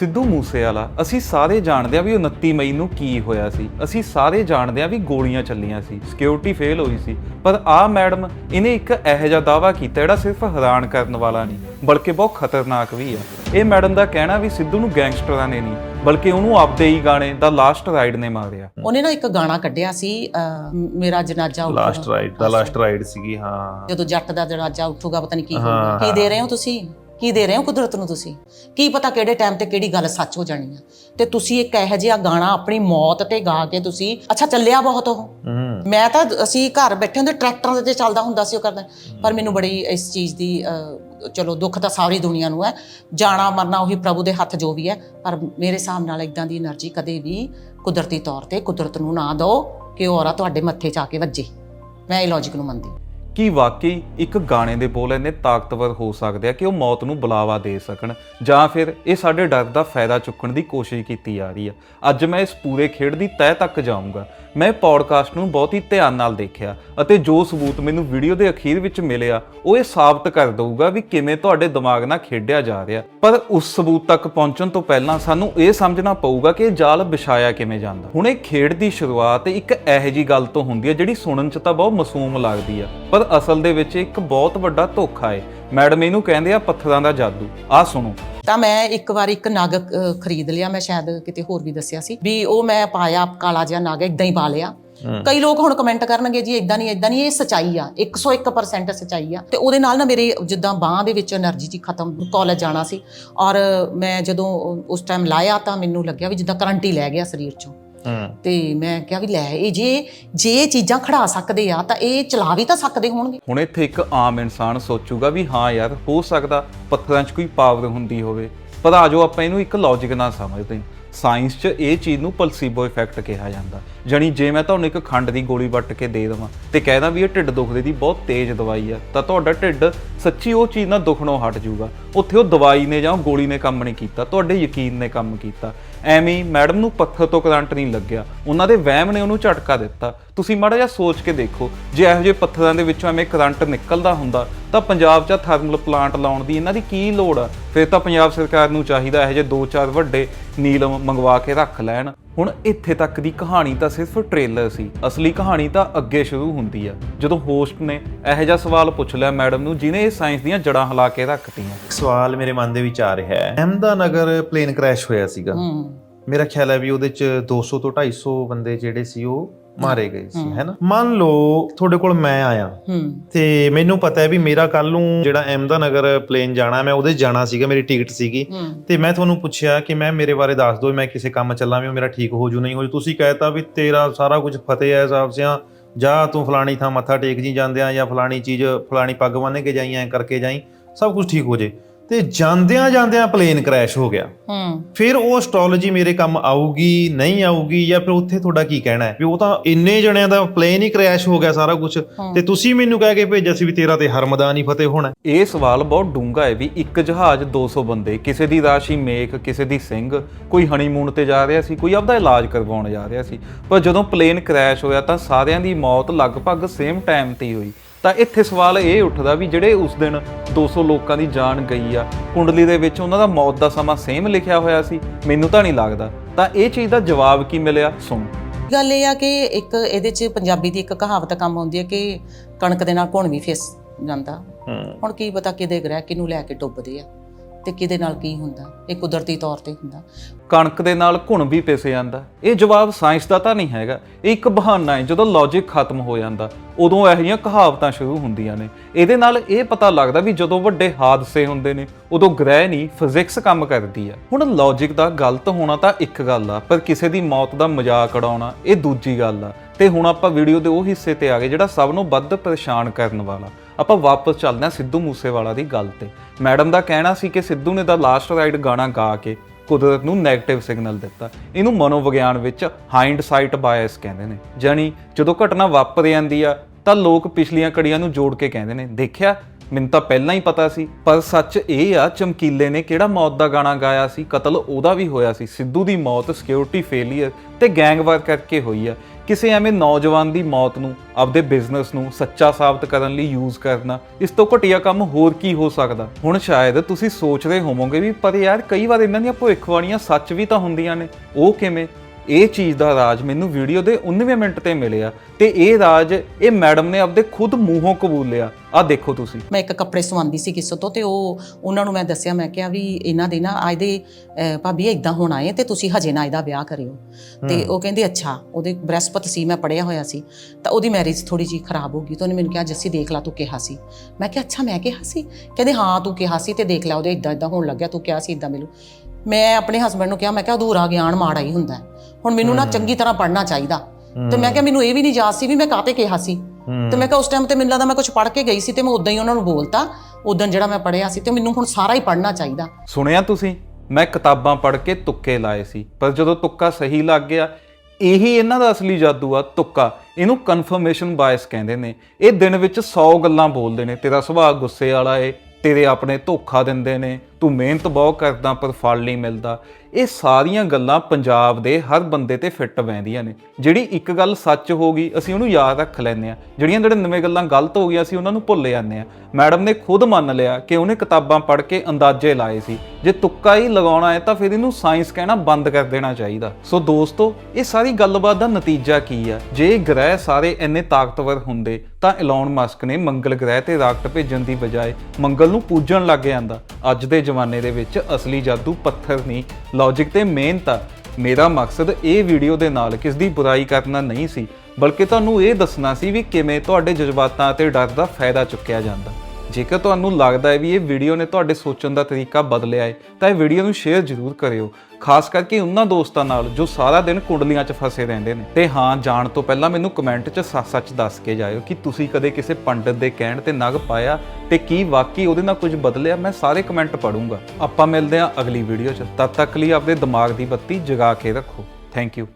ਸਿੱਧੂ ਮੂਸੇਵਾਲਾ ਅਸੀਂ ਸਾਰੇ ਜਾਣਦੇ ਆ ਵੀ 29 ਮਈ ਨੂੰ ਕੀ ਹੋਇਆ ਸੀ। ਅਸੀਂ ਸਾਰੇ ਜਾਣਦੇ ਆ ਵੀ ਗੋਲੀਆਂ ਚੱਲੀਆਂ ਸੀ ਸਿਕਿਉਰਿਟੀ ਫੇਲ ਹੋਈ ਸੀ। ਪਰ ਆ ਮੈਡਮ ਇਹਨੇ ਇੱਕ ਇਹੋ ਜਿਹਾ ਦਾਵਾ ਕੀਤਾ ਜਿਹੜਾ ਸਿਰਫ ਹੈਰਾਨ ਕਰਨ ਵਾਲਾ ਨਹੀਂ ਬਲਕਿ ਬਹੁਤ ਖਤਰਨਾਕ ਵੀ ਆ ਇਹ ਮੈਡਮ ਦਾ ਕਹਿਣਾ ਵੀ ਸਿੱਧੂ ਨੂੰ ਗੈਂਗਸਟਰਾਂ ਨੇ ਨਹੀਂ ਬਲਕਿ ਉਹਨੂੰ ਆਪਦੇ ਹੀ ਗਾਣੇ ਦਾ ਲਾਸਟ ਰਾਈਡ ਨੇ ਮਾਰਿਆ। ਉਹਨੇ ਨਾ ਇੱਕ ਗਾਣਾ ਕੱਢਿਆ ਸੀ ਮੇਰਾ ਜਨਾਜ਼ਾ ਉੱਠੂਗਾ ਲਾਸਟ ਰਾਈਡ ਦਾ ਲਾਸਟ ਰਾਈਡ ਸੀਗੀ ਹਾਂ। ਜਦੋਂ ਜੱਟ ਦਾ ਜਨਾਜ਼ਾ ਉੱਠੂਗਾ ਪਤਾ ਨਹੀਂ ਕੀ ਹੋਊਗਾ। ਕੀ ਦੇ ਰਹੇ ਹੋ ਤੁਸੀਂ? ਕੀ ਦੇ ਰਹੇ ਹੋ ਕੁਦਰਤ ਨੂੰ ਤੁਸੀਂ? ਕੀ ਪਤਾ ਕਿਹੜੇ ਟਾਈਮ ਤੇ ਕਿਹੜੀ ਗੱਲ ਸੱਚ ਹੋ ਜਾਣੀ ਆ। ਤੇ ਤੁਸੀਂ ਇੱਕ ਇਹੋ ਜਿਹਾ ਗਾਣਾ ਆਪਣੀ ਮੌਤ ਤੇ ਗਾ ਕੇ ਤੁਸੀਂ ਅੱਛਾ ਚੱਲਿਆ ਬਹੁਤ ਉਹ। ਮੈਂ ਤਾਂ ਅਸੀਂ ਘਰ ਬੈਠੇ ਹੁੰਦੇ ਟਰੈਕਟਰਾਂ ਤੇ ਚੱਲਦਾ ਹੁੰਦਾ ਸੀ ਉਹ ਕਰਦਾ। ਪਰ ਮੈਨੂੰ ਬੜੀ ਇਸ ਚੀਜ਼ ਦੀ ਚਲੋ ਦੁੱਖ ਤਾਂ ਸਾਰੀ ਦੁਨੀਆ ਨੂੰ ਹੈ। ਜਾਣਾ ਮਰਨਾ ਉਹੀ ਪ੍ਰਭੂ ਦੇ ਹੱਥ ਜੋ ਵੀ ਹੈ। ਪਰ ਮੇਰੇ ਸਾਹਮਣੇ ਨਾਲ ਇਦਾਂ ਦੀ એનર્ਜੀ ਕਦੇ ਵੀ ਕੁਦਰਤੀ ਤੌਰ ਤੇ ਕੁਦਰਤ ਨੂੰ ਨਾ ਦਿਓ ਕਿ ਉਹ ਔਰਾ ਤੁਹਾਡੇ ਮੱਥੇ 'ਚ ਆ ਕੇ ਵੱਜੇ। ਮੈਂ ਇਹ ਲੌਜੀਕ ਨੂੰ ਮੰਨਦੀ ਕਿ ਵਾਕਈ ਇੱਕ ਗਾਣੇ ਦੇ ਬੋਲ ਇੰਨੇ ਤਾਕਤਵਰ ਹੋ ਸਕਦੇ ਆ ਕਿ ਉਹ ਮੌਤ ਨੂੰ ਬੁਲਾਵਾ ਦੇ ਸਕਣ ਜਾਂ ਫਿਰ ਇਹ ਸਾਡੇ ਡਰ ਦਾ ਫਾਇਦਾ ਚੁੱਕਣ ਦੀ ਕੋਸ਼ਿਸ਼ ਕੀਤੀ ਜਾ ਰਹੀ ਆ। ਅੱਜ ਮੈਂ ਇਸ ਪੂਰੇ ਖੇਡ ਦੀ ਤਹਿ ਤੱਕ ਜਾਊਂਗਾ। ਮੈਂ ਪੌਡਕਾਸਟ ਨੂੰ ਬਹੁਤ ਹੀ ਧਿਆਨ ਨਾਲ ਦੇਖਿਆ ਅਤੇ ਜੋ ਸਬੂਤ ਮੈਨੂੰ ਵੀਡੀਓ ਦੇ ਅਖੀਰ ਵਿੱਚ ਮਿਲਿਆ, ਉਹ ਇਹ ਸਾਬਤ ਕਰ ਦਊਗਾ ਵੀ ਕਿਵੇਂ ਤੁਹਾਡੇ ਦਿਮਾਗ ਨਾਲ ਖੇਡਿਆ ਜਾ ਰਿਹਾ। ਪਰ ਉਸ ਸਬੂਤ ਤੱਕ ਪਹੁੰਚਣ ਤੋਂ ਪਹਿਲਾਂ ਸਾਨੂੰ ਇਹ ਸਮਝਣਾ ਪਊਗਾ ਕਿ ਇਹ ਜਾਲ ਵਿਛਾਇਆ ਕਿਵੇਂ ਜਾਂਦਾ। ਹੁਣ ਇਹ ਖੇਡ ਦੀ ਸ਼ੁਰੂਆਤ ਇੱਕ ਇਹੋ ਜੀ ਗੱਲ ਤੋਂ ਹੁੰਦੀ ਹੈ ਜਿਹੜੀ ਸੁਣਨ 'ਚ ਤਾਂ ਬਹੁਤ ਮਾਸੂਮ ਲੱਗਦੀ ਆ, ਪਰ ਅਸਲ ਦੇ ਵਿੱਚ ਇੱਕ ਬਹੁਤ ਵੱਡਾ ਧੋਖਾ ਹੈ। ਮੈਡਮ ਇਹਨੂੰ ਕਹਿੰਦੇ ਆ ਪੱਥਰਾਂ ਦਾ ਜਾਦੂ। ਆਹ ਸੁਣੋ। ਤਾਂ ਮੈਂ ਇੱਕ ਵਾਰ ਇੱਕ ਨਗ ਖਰੀਦ ਲਿਆ। ਮੈਂ ਸ਼ਾਇਦ ਕਿਤੇ ਹੋਰ ਵੀ ਦੱਸਿਆ ਸੀ ਵੀ ਉਹ ਮੈਂ ਪਾਇਆ ਕਾਲਾ ਜਿਹਾ ਨਗ ਇਦਾਂ ਹੀ ਪਾ ਲਿਆ। ਕਈ ਲੋਕ ਹੁਣ ਕਮੈਂਟ ਕਰਨਗੇ ਜੀ ਇਦਾਂ ਨਹੀਂ ਇਦਾਂ ਨਹੀਂ ਇਹ ਸਚਾਈ ਆ। 101% ਸਚਾਈ ਆ। ਤੇ ਉਹਦੇ ਨਾਲ ਨਾ ਮੇਰੇ ਜਿੱਦਾਂ ਬਾਹ ਦੇ ਵਿੱਚ એનર્ਜੀ ਜੀ ਖਤਮ ਕਾਲਜ ਜਾਣਾ ਸੀ। ਔਰ ਮੈਂ ਜਦੋਂ ਉਸ ਟਾਈਮ ਲਾਇਆ ਤਾਂ ਮੈਨੂੰ ਲੱਗਿਆ ਵੀ ਜਿੱਦਾਂ ਕਰੰਟੀ ਲੈ ਗਿਆ ਸਰੀਰ ਚੋਂ। ਤੇ ਮੈਂ ਕਿਹਾ ਵੀ ਲੈ ਇਹ ਜੇ ਜੇ ਇਹ ਚੀਜ਼ਾਂ ਖੜਾ ਸਕਦੇ ਆ ਤਾਂ ਇਹ ਚਲਾ ਵੀ ਤਾਂ ਸਕਦੇ ਹੋਣਗੇ। ਹੁਣ ਇੱਥੇ ਇੱਕ ਆਮ ਇਨਸਾਨ ਸੋਚੂਗਾ ਵੀ ਹਾਂ ਯਾਰ ਹੋ ਸਕਦਾ ਪੱਥਰਾਂ 'ਚ ਕੋਈ ਪਾਵਰ ਹੁੰਦੀ ਹੋਵੇ। ਪਰ ਆਜੋ ਆਪਾਂ ਇਹਨੂੰ ਇੱਕ ਲੌਜੀਕ ਨਾਲ ਸਮਝਦੇ ਹਾਂ। ਸਾਇੰਸ 'ਚ ਇਹ ਚੀਜ਼ ਨੂੰ ਪਲਸੀਬੋ ਇਫੈਕਟ ਕਿਹਾ ਜਾਂਦਾ। ਜਾਣੀ ਜੇ ਮੈਂ ਤੁਹਾਨੂੰ ਇੱਕ ਖੰਡ ਦੀ ਗੋਲੀ ਵੱਟ ਕੇ ਦੇ ਦੇਵਾਂ ਤੇ ਕਹਿਦਾ ਵੀ ਇਹ ਢਿੱਡ ਦੁਖਦੇ ਦੀ ਬਹੁਤ ਤੇਜ਼ ਦਵਾਈ ਆ, ਤਾਂ ਤੁਹਾਡਾ ਢਿੱਡ ਸੱਚੀ ਉਹ ਚੀਜ਼ ਨਾਲ ਦੁਖਣੋਂ ਹਟ ਜਾਊਗਾ। ਉੱਥੇ ਉਹ ਦਵਾਈ ਨੇ ਜਾਂ ਗੋਲੀ ਨੇ ਕੰਮ ਨਹੀਂ ਕੀਤਾ, ਤੁਹਾਡੇ ਯਕੀਨ ਨੇ ਕੰਮ ਕੀਤਾ। ਐਵੇਂ ਮੈਡਮ ਨੂੰ ਪੱਥਰ ਤੋਂ ਕਰੰਟ ਨਹੀਂ ਲੱਗਿਆ, ਉਹਨਾਂ ਦੇ ਵਹਿਮ ਨੇ ਉਹਨੂੰ ਝਟਕਾ ਦਿੱਤਾ। ਤੁਸੀਂ ਮਾੜਾ ਜਿਹਾ ਸੋਚ ਕੇ ਦੇਖੋ, ਜੇ ਇਹੋ ਜਿਹੇ ਪੱਥਰਾਂ ਦੇ ਵਿੱਚੋਂ ਐਵੇਂ ਕਰੰਟ ਨਿਕਲਦਾ ਹੁੰਦਾ ਤਾਂ ਪੰਜਾਬ 'ਚ ਥਰਮਲ ਪਲਾਂਟ ਲਾਉਣ ਦੀ ਇਹਨਾਂ ਦੀ ਕੀ ਲੋੜ ਆ? ਫਿਰ ਤਾਂ ਪੰਜਾਬ ਸਰਕਾਰ ਨੂੰ ਚਾਹੀਦਾ ਇਹੋ ਜਿਹੇ ਦੋ ਚਾਰ ਵੱਡੇ ਨੀਲਮ ਮੰਗਵਾ ਕੇ ਰੱਖ ਲੈਣ। ਹੁਣ ਇੱਥੇ ਤੱਕ ਦੀ ਕਹਾਣੀ ਤਾਂ ਸਿਰਫ ਟ੍ਰੇਲਰ ਸੀ। ਅਸਲੀ ਕਹਾਣੀ ਤਾਂ ਅੱਗੇ ਸ਼ੁਰੂ ਹੁੰਦੀ ਆ। ਜਦੋਂ ਹੋਸਟ ਨੇ ਇਹੋ ਜਿਹਾ ਸਵਾਲ ਪੁੱਛ ਲਿਆ ਮੈਡਮ ਨੂੰ ਜਿਨੇ ਇਹ ਸਾਇੰਸ ਦੀਆਂ ਜੜਾਂ ਹਿਲਾ ਕੇ ਰੱਖਤੀਆਂ। ਇੱਕ ਸਵਾਲ ਮੇਰੇ ਮਨ ਦੇ ਵਿੱਚ ਆ ਰਿਹਾ ਹੈ। ਅਹਿਮਦਾਨਗਰ ਪਲੇਨ ਕ੍ਰੈਸ਼ ਹੋਇਆ ਸੀਗਾ। ਹੂੰ। ਮੇਰਾ ਖਿਆਲ ਹੈ ਵੀ ਉਹਦੇ ਚ 200 ਤੋਂ 250 ਬੰਦੇ ਜਿਹੜੇ ਸੀ ਉਹ ਮਾਰੇ ਗਏ ਸੀ ਹੈਨਾ? ਮੰਨ ਲਓ ਤੁਹਾਡੇ ਕੋਲ ਮੈਂ ਆਇਆ ਤੇ ਮੈਨੂੰ ਪਤਾ ਹੈ ਵੀ ਮੇਰਾ ਕੱਲ ਨੂੰ ਜਿਹੜਾ ਅਹਿਮਦਾਨਗਰ ਪਲੇਨ ਜਾਣਾ ਮੈਂ ਉਹਦੇ ਜਾਣਾ ਸੀਗਾ ਮੇਰੀ ਟਿਕਟ ਸੀਗੀ। ਤੇ ਮੈਂ ਤੁਹਾਨੂੰ ਪੁੱਛਿਆ ਕਿ ਮੈਂ ਮੇਰੇ ਬਾਰੇ ਦੱਸ ਦਿਓ ਮੈਂ ਕਿਸੇ ਕੰਮ ਚੱਲਾਂ ਵੀ ਮੇਰਾ ਠੀਕ ਹੋ ਜੂ ਨਹੀਂ ਹੋ ਜੂ। ਤੁਸੀਂ ਕਹਿਤਾ ਵੀ ਤੇਰਾ ਸਾਰਾ ਕੁਝ ਫਤਿਹ ਹੈ ਸਾਹਿਬ ਸਿਆਂ ਜਾ ਤੂੰ ਫਲਾਣੀ ਥਾਂ ਮੱਥਾ ਟੇਕ ਜੀ ਜਾਂਦਿਆਂ ਜਾਂ ਫਲਾਣੀ ਚੀਜ਼ ਫਲਾਣੀ ਪੱਗ ਬੰਨ੍ਹ ਕੇ ਜਾਈ ਐਂ ਕਰਕੇ ਜਾਈ ਸਭ ਕੁਝ ਠੀਕ ਹੋ ਜੇ। ਤੇ ਜਾਂਦਿਆਂ ਜਾਂਦਿਆਂ ਪਲੇਨ ਕ੍ਰੈਸ਼ ਹੋ ਗਿਆ। ਹੂੰ। ਫਿਰ ਉਹ ਐਸਟ੍ਰੋਲੋਜੀ ਮੇਰੇ ਕੰਮ ਆਊਗੀ ਨਹੀਂ ਆਊਗੀ ਜਾਂ ਫਿਰ ਉੱਥੇ ਤੁਹਾਡਾ ਕੀ ਕਹਿਣਾ ਹੈ? ਵੀ ਉਹ ਤਾਂ ਇੰਨੇ ਜਣਿਆਂ ਦਾ ਪਲੇਨ ਹੀ ਕ੍ਰੈਸ਼ ਹੋ ਗਿਆ ਸਾਰਾ ਕੁਝ ਤੇ ਤੁਸੀਂ ਮੈਨੂੰ ਕਹਿ ਕੇ ਭੇਜਿਆ ਸੀ ਵੀ ਤੇਰਾ ਤੇ ਹਰਮਦਾਨ ਹੀ ਫਤਿਹ ਹੋਣਾ ਇਹ ਸਵਾਲ ਬਹੁਤ ਡੂੰਘਾ ਹੈ ਵੀ ਇੱਕ ਜਹਾਜ਼ 200 ਬੰਦੇ ਕਿਸੇ ਦੀ ਰਾਸ਼ੀ ਮੇਖ ਕਿਸੇ ਦੀ ਸਿੰਘ ਕੋਈ ਹਨੀਮੂਨ ਤੇ ਜਾ ਰਿਹਾ ਸੀ ਕੋਈ ਆਪਦਾ ਇਲਾਜ ਕਰਵਾਉਣ ਜਾ ਰਿਹਾ ਸੀ। ਪਰ ਜਦੋਂ ਪਲੇਨ ਕ੍ਰੈਸ਼ ਹੋਇਆ ਤਾਂ ਸਾਰਿਆਂ ਦੀ ਮੌਤ ਲਗਭਗ ਸੇਮ ਟਾਈਮ ਤੇ ਹੀ ਹੋਈ। ਤਾਂ ਇੱਥੇ ਸਵਾਲ ਇਹ ਉੱਠਦਾ ਵੀ ਜਿਹੜੇ ਉਸ ਦਿਨ 200 ਲੋਕਾਂ ਦੀ ਜਾਨ ਗਈ ਆ ਕੁੰਡਲੀ ਦੇ ਵਿੱਚ ਉਹਨਾਂ ਦਾ ਮੌਤ ਦਾ ਸਮਾਂ ਸੇਮ ਲਿਖਿਆ ਹੋਇਆ ਸੀ ਮੈਨੂੰ ਤਾਂ ਨਹੀਂ ਲੱਗਦਾ। ਤਾਂ ਇਹ ਚੀਜ਼ ਦਾ ਜਵਾਬ ਕੀ ਮਿਲਿਆ? ਸੁਣੋ। ਗੱਲ ਇਹ ਆ ਕਿ ਇੱਕ ਇਹਦੇ ਚ ਪੰਜਾਬੀ ਦੀ ਇੱਕ ਕਹਾਵਤ ਕੰਮ ਆਉਂਦੀ ਹੈ ਕਿ ਕਣਕ ਦੇ ਨਾਲ ਘੁਣ ਵੀ ਫਿਸ ਜਾਂਦਾ। ਹੁਣ ਕੀ ਪਤਾ ਕਿਹਦੇ ਗ੍ਰਹਿ ਕਿਹਨੂੰ ਲੈ ਕੇ ਡੁੱਬਦੇ ਆ। ਤੇ ਕਿਹਦੇ ਨਾਲ ਕੀ ਹੁੰਦਾ? ਇਹ ਕੁਦਰਤੀ ਤੌਰ ਤੇ ਹੁੰਦਾ। ਕਣਕ ਦੇ ਨਾਲ ਘੁਣ ਵੀ ਪਿਸ ਜਾਂਦਾ। ਇਹ ਜਵਾਬ ਸਾਇੰਸ ਦਾ ਤਾਂ ਨਹੀਂ ਹੈਗਾ। ਇਹ ਇੱਕ ਬਹਾਨਾ ਹੈ, ਜਦੋਂ ਲੌਜੀਕ ਖਤਮ ਹੋ ਜਾਂਦਾ, ਉਦੋਂ ਇਹੋ ਜਿਹੀਆਂ ਕਹਾਵਤਾਂ ਸ਼ੁਰੂ ਹੁੰਦੀਆਂ ਨੇ। ਇਹਦੇ ਨਾਲ ਇਹ ਪਤਾ ਲੱਗਦਾ ਵੀ ਜਦੋਂ ਵੱਡੇ ਹਾਦਸੇ ਹੁੰਦੇ ਨੇ, ਉਦੋਂ ਗ੍ਰਹਿ ਨਹੀਂ ਫਿਜ਼ਿਕਸ ਕੰਮ ਕਰਦੀ ਆ। ਹੁਣ ਲੌਜੀਕ ਦਾ ਗਲਤ ਹੋਣਾ ਤਾਂ ਇੱਕ ਗੱਲ ਆ, ਪਰ ਕਿਸੇ ਦੀ ਮੌਤ ਦਾ ਮਜ਼ਾਕ ਉਡਾਉਣਾ ਇਹ ਦੂਜੀ ਗੱਲ ਆ। ਤੇ ਹੁਣ ਆਪਾਂ ਵੀਡੀਓ ਦੇ ਉਹ ਹਿੱਸੇ ਤੇ ਆ ਗਏ, ਜਿਹੜਾ ਸਭ ਨੂੰ ਵੱਧ ਪਰੇਸ਼ਾਨ ਕਰਨ ਵਾਲਾ। ਆਪਾਂ ਵਾਪਸ ਚੱਲਦੇ ਹਾਂ ਸਿੱਧੂ ਮੂਸੇਵਾਲਾ ਦੀ ਗੱਲ ਤੇ। ਮੈਡਮ ਦਾ ਕਹਿਣਾ ਸੀ ਕਿ ਸਿੱਧੂ ਨੇ ਤਾਂ ਲਾਸਟ ਰਾਈਡ ਗਾਣਾ ਗਾ ਕੇ ਕੁਦਰਤ ਨੂੰ 네ਗੇਟਿਵ ਸਿਗਨਲ ਦਿੱਤਾ। ਇਹਨੂੰ ਮਨੋਵਿਗਿਆਨ ਵਿੱਚ ਹਾਈਂਡਸਾਈਟ ਬਾਇਸ ਕਹਿੰਦੇ ਨੇ। ਜਾਨੀ ਜਦੋਂ ਘਟਨਾ ਵਾਪਰ ਜਾਂਦੀ ਆ, ਤਾਂ ਲੋਕ ਪਿਛਲੀਆਂ ਕੜੀਆਂ ਨੂੰ ਜੋੜ ਕੇ ਕਹਿੰਦੇ ਨੇ, ਦੇਖਿਆ? ਮੈਨੂੰ ਤਾਂ ਪਹਿਲਾਂ ਹੀ ਪਤਾ ਸੀ, ਪਰ ਸੱਚ ਇਹ ਆ, ਚਮਕੀਲੇ ਨੇ ਕਿਹੜਾ ਮੌਤ ਦਾ ਗਾਣਾ ਗਾਇਆ ਸੀ? ਕਤਲ ਉਹਦਾ ਵੀ ਹੋਇਆ ਸੀ, ਸਿੱਧੂ ਦੀ ਮੌਤ ਸਿਕਿਉਰਿਟੀ ਫੇਲਿਅਰ ਤੇ ਗੈਂਗਵਾਰ ਕਰਕੇ ਹੋਈ ਆ। ਕਿਸੇ ਐਵੇਂ ਨੌਜਵਾਨ ਦੀ ਮੌਤ ਨੂੰ, ਆਪਦੇ ਬਿਜ਼ਨਸ ਨੂੰ ਸੱਚਾ ਸਾਬਤ ਕਰਨ ਲਈ ਯੂਜ਼ ਕਰਨਾ, ਇਸ ਤੋਂ ਘਟੀਆ ਕੰਮ ਹੋਰ ਕੀ ਹੋ ਸਕਦਾ? ਹੁਣ ਸ਼ਾਇਦ ਤੁਸੀਂ ਸੋਚ ਰਹੇ ਹੋਵੋਗੇ ਵੀ, ਪਰ ਯਾਰ ਕਈ ਵਾਰ ਇਹਨਾਂ ਦੀਆਂ ਭਵਿੱਖਬਾਣੀਆਂ ਸੱਚ ਵੀ ਤਾਂ ਹੁੰਦੀਆਂ ਨੇ, ਉਹ ਕਿਵੇਂ? ਇਹ ਚੀਜ਼ ਦਾ ਰਾਜ ਮੈਨੂੰ ਵੀਡੀਓ ਦੇ 19ਵੇਂ ਮਿੰਟ ਤੇ ਮਿਲਿਆ ਤੇ ਇਹ ਰਾਜ ਇਹ ਮੈਡਮ ਨੇ ਆਪਦੇ ਖੁਦ ਮੂੰਹੋਂ ਕਬੂਲਿਆ ਆ ਦੇਖੋ ਤੁਸੀਂ। ਮੈਂ ਇੱਕ ਕੱਪੜੇ ਸਵਾਉਂਦੀ ਸੀ ਕਿਸੇ ਤੋਂ ਤੇ ਉਹ ਉਹਨਾਂ ਨੂੰ ਮੈਂ ਦੱਸਿਆ ਮੈਂ ਕਿਹਾ ਵੀ ਇਹਨਾਂ ਦੇ ਨਾ ਅੱਜ ਦੇ ਅਹ, ਭਾਬੀ ਇਦਾਂ ਹੋਣਾ ਹੈ ਤੇ ਤੁਸੀਂ ਹਜੇ ਨਾ ਇਹਦਾ ਵਿਆਹ ਕਰਿਓ। ਤੇ ਉਹ ਕਹਿੰਦੇ ਅੱਛਾ ਉਹਦੇ ਬ੍ਰਹਸਪਤ ਸੀ ਮੈਂ ਪੜਿਆ ਹੋਇਆ ਸੀ। ਤਾਂ ਉਹਦੀ ਮੈਰਿਜ ਥੋੜੀ ਜੀ ਖਰਾਬ ਹੋ ਗਈ ਤਾਂ ਉਹਨੇ ਮੈਨੂੰ ਕਿਹਾ ਜੱਸੀ ਦੇਖ ਲਾ ਤੂੰ ਕਿਹਾ ਸੀ। ਮੈਂ ਕਿਹਾ ਅੱਛਾ ਮੈਂ ਕਿਹਾ ਸੀ? ਕਹਿੰਦੇ ਹਾਂ ਤੂੰ ਕਿਹਾ ਸੀ ਤੇ ਦੇਖ ਲੈ ਉਹਦੇ ਇਦਾਂ ਇਦਾਂ ਹੋਣ ਲੱਗਿਆ ਤੂੰ ਕਿਹਾ ਸੀ ਇਦਾਂ ਮੈਨੂੰ। ਮੈਂ ਆਪਣੇ ਹਸਬੰਡ ਨੂੰ ਕਿਹਾ ਮੈਂ ਕਿਹਾ ਅਧੂਰਾ ਗਿਆਨ ਮਾੜਾ ਹੀ ਹੁੰਦਾ ਹੈ। ਹੁਣ ਮੈਨੂੰ ਨਾ ਚੰਗੀ ਤਰ੍ਹਾਂ ਪੜ੍ਹਨਾ ਚਾਹੀਦਾ। ਤੇ ਮੈਂ ਕਿਹਾ ਮੈਨੂੰ ਇਹ ਵੀ ਨਹੀਂ ਯਾਦ ਸੀ ਵੀ ਮੈਂ ਕਾਹਤੇ ਕਿਹਾ ਸੀ। ਤੇ ਮੈਂ ਕਿਹਾ ਉਸ ਟਾਈਮ ਤੇ ਮੈਨੂੰ ਲੱਗਦਾ ਮੈਂ ਕੁਝ ਪੜ੍ਹ ਕੇ ਗਈ ਸੀ ਤੇ ਮੈਂ ਉਦਾਂ ਹੀ ਉਹਨਾਂ ਨੂੰ ਬੋਲਤਾ ਉਦੋਂ ਜਿਹੜਾ ਮੈਂ ਪੜ੍ਹਿਆ ਸੀ ਤੇ ਮੈਨੂੰ ਹੁਣ ਸਾਰਾ ਹੀ ਪੜ੍ਹਨਾ ਚਾਹੀਦਾ। ਸੁਣਿਆ ਤੁਸੀਂ? ਮੈਂ ਕਿਤਾਬਾਂ ਪੜ੍ਹ ਕੇ ਤੁੱਕੇ ਲਾਏ ਸੀ ਪਰ ਜਦੋਂ ਤੁੱਕਾ ਸਹੀ ਲੱਗ ਗਿਆ ਇਹੀ ਇਹਨਾਂ ਦਾ ਅਸਲੀ ਜਾਦੂ ਆ ਤੁੱਕਾ। ਇਹਨੂੰ ਕਨਫਰਮੇਸ਼ਨ ਬਾਇਸ ਕਹਿੰਦੇ ਨੇ। ਇਹ ਦਿਨ ਵਿੱਚ 100 ਗੱਲਾਂ ਬੋਲਦੇ ਨੇ ਤੇਰਾ ਸੁਭਾਅ ਗੁੱਸੇ ਵਾਲਾ ਏ ਤੇਰੇ ਆਪਣੇ ਧੋਖਾ ਦਿੰਦੇ ਨੇ। ਤੂੰ ਮਿਹਨਤ ਬਹੁਤ ਕਰਦਾ, ਪਰ ਫਲ ਨਹੀਂ ਮਿਲਦਾ। ਇਹ ਸਾਰੀਆਂ ਗੱਲਾਂ ਪੰਜਾਬ ਦੇ ਹਰ ਬੰਦੇ ਤੇ ਫਿੱਟ ਬੈਂਦੀਆਂ ਨੇ। ਜਿਹੜੀ ਇੱਕ ਗੱਲ ਸੱਚ ਹੋ ਗਈ, ਅਸੀਂ ਉਹਨੂੰ ਯਾਦ ਰੱਖ ਲੈਂਦੇ ਆ ਜਿਹੜੀਆਂ 99 ਗੱਲਾਂ ਗਲਤ ਹੋ ਗਈਆਂ, ਅਸੀਂ ਉਹਨਾਂ ਨੂੰ ਭੁੱਲ ਜਾਂਦੇ ਆ ਮੈਡਮ ਨੇ ਖੁਦ ਮੰਨ ਲਿਆ ਕਿ ਉਹਨੇ ਕਿਤਾਬਾਂ ਪੜ੍ਹ ਕੇ ਅੰਦਾਜ਼ੇ ਲਾਏ ਸੀ। ਜੇ ਤੁੱਕਾ ਹੀ ਲਗਾਉਣਾ ਹੈ, ਤਾਂ ਫਿਰ ਇਹਨੂੰ ਸਾਇੰਸ ਕਹਿਣਾ ਬੰਦ ਕਰ ਦੇਣਾ ਚਾਹੀਦਾ। ਸੋ ਦੋਸਤੋ, ਇਹ ਸਾਰੀ ਗੱਲਬਾਤ ਦਾ ਨਤੀਜਾ ਕੀ ਆ? ਜੇ ਗ੍ਰਹਿ ਸਾਰੇ ਇੰਨੇ ਤਾਕਤਵਰ ਹੁੰਦੇ, ਤਾਂ ਐਲਨ ਮਸਕ ਨੇ ਮੰਗਲ ਗ੍ਰਹਿ ਤੇ ਰਾਕਟ ਭੇਜਣ ਦੀ ਬਜਾਏ ਮੰਗਲ ਨੂੰ ਪੂਜਣ ਲੱਗ ਜਾਂਦਾ। ਅੱਜ ਦੇ ਜ਼ਮਾਨੇ ਦੇ ਵਿੱਚ ਅਸਲੀ ਜਾਦੂ ਪੱਥਰ ਨਹੀਂ। ਲੌਜੀਕ ਤੇ ਮਿਹਨਤ ਆ ਮੇਰਾ ਮਕਸਦ ਇਹ ਵੀਡੀਓ ਦੇ ਨਾਲ ਕਿਸ ਦੀ ਬੁਰਾਈ ਕਰਨਾ ਨਹੀਂ ਸੀ, ਬਲਕਿ ਤੁਹਾਨੂੰ ਇਹ ਦੱਸਣਾ ਸੀ ਵੀ ਕਿਵੇਂ ਤੁਹਾਡੇ ਜਜ਼ਬਾਤਾਂ ਅਤੇ ਡਰ ਦਾ ਫਾਇਦਾ ਚੁੱਕਿਆ ਜਾਂਦਾ। ਜੇਕਰ ਤੁਹਾਨੂੰ ਲੱਗਦਾ ਹੈ ਵੀ ਇਹ ਵੀਡੀਓ ਨੇ ਤੁਹਾਡੇ ਸੋਚਣ ਦਾ ਤਰੀਕਾ ਬਦਲਿਆ ਹੈ, ਤਾਂ ਇਹ ਵੀਡੀਓ ਨੂੰ ਸ਼ੇਅਰ ਜ਼ਰੂਰ ਕਰਿਓ। ਖਾਸ ਕਰਕੇ ਉਹਨਾਂ ਦੋਸਤਾਂ ਨਾਲ ਜੋ ਸਾਰਾ ਦਿਨ ਕੁੰਡਲੀਆਂ 'ਚ ਫਸੇ ਰਹਿੰਦੇ ਨੇ। ਤੇ ਹਾਂ, ਜਾਣ ਤੋਂ ਪਹਿਲਾਂ ਮੈਨੂੰ ਕਮੈਂਟ 'ਚ ਸੱਚ-ਸੱਚ ਦੱਸ ਕੇ ਜਾਇਓ ਕਿ ਤੁਸੀਂ ਕਦੇ ਕਿਸੇ ਪੰਡਤ ਦੇ ਕਹਿਣ ਤੇ ਨਗ ਪਾਇਆ ਤੇ ਕੀ ਵਾਕਈ ਉਹਦੇ ਨਾਲ ਕੁਝ ਬਦਲਿਆ, ਮੈਂ ਸਾਰੇ ਕਮੈਂਟ ਪੜੂੰਗਾ ਆਪਾਂ ਮਿਲਦੇ ਹਾਂ ਅਗਲੀ ਵੀਡੀਓ 'ਚ। ਤਦ ਤੱਕ ਲਈ ਆਪਣੇ ਦਿਮਾਗ ਦੀ ਬੱਤੀ ਜਗਾ ਕੇ ਰੱਖੋ। Thank you